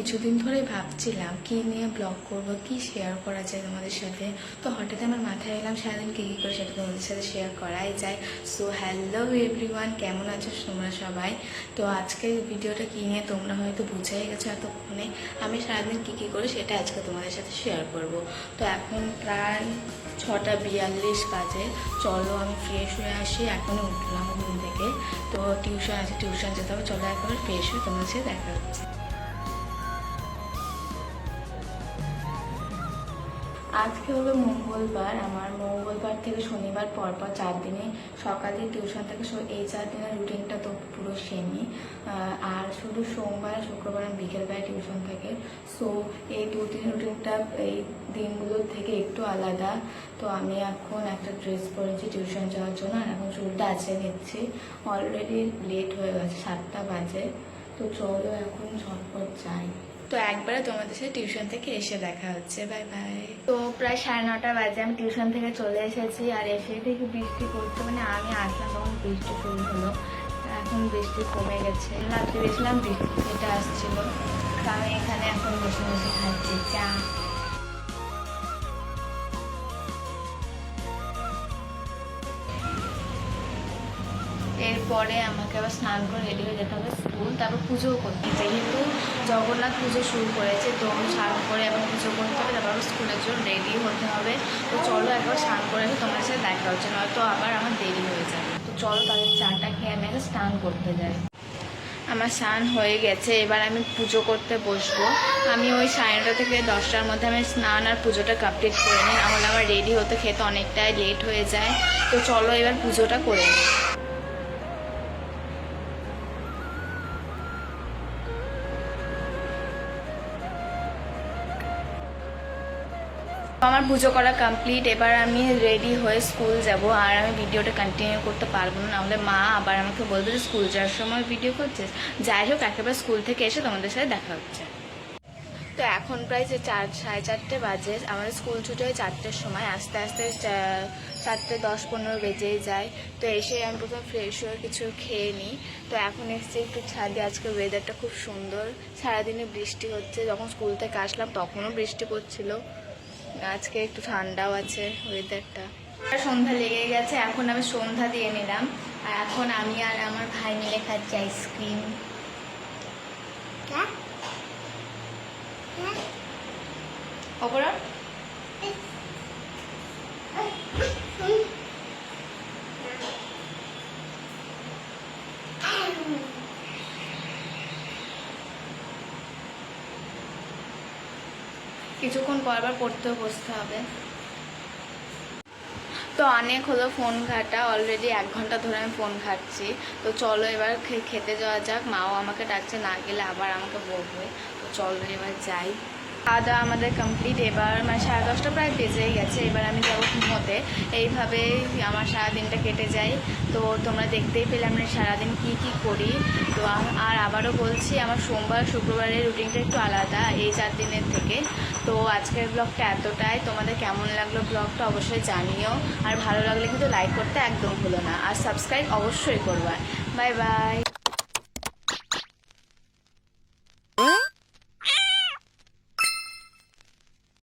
কিছুদিন ধরে ভাবছিলাম কি নিয়ে ব্লগ করব, কি শেয়ার করা যায় তোমাদের সাথে। তো হঠাৎ আমার মাথায় এলাম, সারাদিন কী কী করে সেটা তোমাদের সাথে শেয়ার করাই যায়। সো হ্যালো এভরিওয়ান কেমন আছো তোমরা সবাই? তো আজকে ভিডিওটা কী নিয়ে তোমরা হয়তো বুঝাই গেছো এতক্ষণে। আমি সারাদিন কী কী করে সেটা আজকে তোমাদের সাথে শেয়ার করব। তো এখন প্রায় ছটা বিয়াল্লিশ বাজে। চলো আমি ফ্রেশ হয়ে আসি, এখনই উঠলাম ঘুম থেকে। তো টিউশন আছে টিউশন যেতে হবে, চলো এখন ফ্রেশ হয়ে তোমাদের সাথে দেখা হচ্ছে। আজকে হলো মঙ্গলবার। আমার মঙ্গলবার থেকে শনিবার পর পর চার দিনে সকালে টিউশন থেকে এই চার দিনের রুটিনটা তো পুরো সেমই আর শুধু সোমবার, শুক্রবার বিকেলবেলা টিউশন থাকে। সো এই দু দিন রুটিনটা এই দিনগুলোর থেকে একটু আলাদা। তো আমি এখন একটা ড্রেস পরেছি টিউশন যাওয়ার জন্য আর এখন চুলটা আছে নিচ্ছি। অলরেডি লেট হয়ে গেছে, সাতটা বাজে। তো চলো এখন ঝটপট যাই। তো একবারে তোমাদের সাথে টিউশন থেকে এসে দেখা হচ্ছে। বাই বাই তো প্রায় সাড়ে নটা বাজে, আমি টিউশন থেকে চলে এসেছি আর এসে থেকে বৃষ্টি পড়ছে মানে আমি আসলাম তখন বৃষ্টি শুরু হলো। এখন বৃষ্টি কমে গেছে। রাত্রে গেছিলাম বৃষ্টিটা আসছিল। তো আমি এখানে এখন বসে বসে খাচ্ছি, চা। এরপরে আমাকে আবার স্নান করে রেডি হয়ে যেতে হবে স্কুল, তারপর পুজোও করতে। যেহেতু জগন্নাথ পুজো শুরু করেছে, তো স্নান করে আবার পুজো করতে হবে, তারপর স্কুলের জন্য রেডি হতে হবে। তো চলো একবার স্নান করে এসে তোমার সাথে দেখা হচ্ছে, নয়তো আবার আমার দেরি হয়ে যাবে। তো চলো তাহলে চাটা খেয়ে আমি স্নান করতে যাই। আমার স্নান হয়ে গেছে, এবার আমি পুজো করতে বসবো। আমি ওই সাড়ে নটা থেকে দশটার মধ্যে আমি স্নান আর পুজোটা কমপ্লিট করে নিই, নাহলে আমার রেডি হতে খেতে অনেকটাই লেট হয়ে যায়। তো চলো এবার পুজোটা করে নিই। আমার পুজো করা কমপ্লিট এবার আমি রেডি হয়ে স্কুল যাব, আর আমি ভিডিওটা কন্টিনিউ করতে পারব না। নাহলে মা আবার আমাকে বলবে যে স্কুল যাওয়ার সময় ভিডিও করছিস। যাই হোক, একেবারে স্কুল থেকে এসে তোমাদের সাথে দেখা হচ্ছে। তো এখন প্রায় যে চার, সাড়ে চারটে বাজে আমাদের স্কুল ছুটি হয় চারটের সময়। আস্তে আস্তে চারটে দশ পনেরো বেজেই যায়। তো এসে আমি প্রথমে ফ্রেশ হয়ে কিছু খেয়ে নিই। তো এখন এসছে একটু ছাদে, আজকে ওয়েদারটা খুব সুন্দর। সারাদিনে বৃষ্টি হচ্ছে, যখন স্কুল থেকে আসলাম তখনও বৃষ্টি পড়ছিল। আজকে একটু ঠান্ডাও আছে ওয়েদারটা সন্ধ্যা লেগে গেছে এখন আমি সন্ধ্যা দিয়ে নিলাম। আর এখন আমি আর আমার ভাই মিলে খাচ্ছি আইসক্রিম অপরা কিছুক্ষণ পর আবার পড়তেও বসতে হবে। তো অনেক হলো ফোন ঘাটা অলরেডি এক ঘণ্টা ধরে আমি ফোন ঘাটছি। তো চলো এবার খেতে যাওয়া যাক, মাও আমাকে ডাকছে, না গেলে আবার আমাকে বলবে তো চলো এবার যাই। খাওয়া দাওয়া আমাদের কমপ্লিট এবার মানে সাড়ে দশটা প্রায় বেজেই গেছে। এবার আমি যাব ঘুমোতে। এইভাবেই আমার সারাদিনটা কেটে যায়। তো তোমরা দেখতেই পেলে আমরা সারাদিন কি কি করি। তো আর আবারও বলছি, আমার সোমবার, শুক্রবারের রুটিনটা একটু আলাদা এই চার দিনের থেকে। তো আজকের ব্লগটা এতটাই। তোমাদের কেমন লাগল ব্লগটা অবশ্যই জানিও। আর ভালো লাগলে কিন্তু লাইক করতে একদম ভুলো না। আর সাবস্ক্রাইব অবশ্যই করবা। Bye bye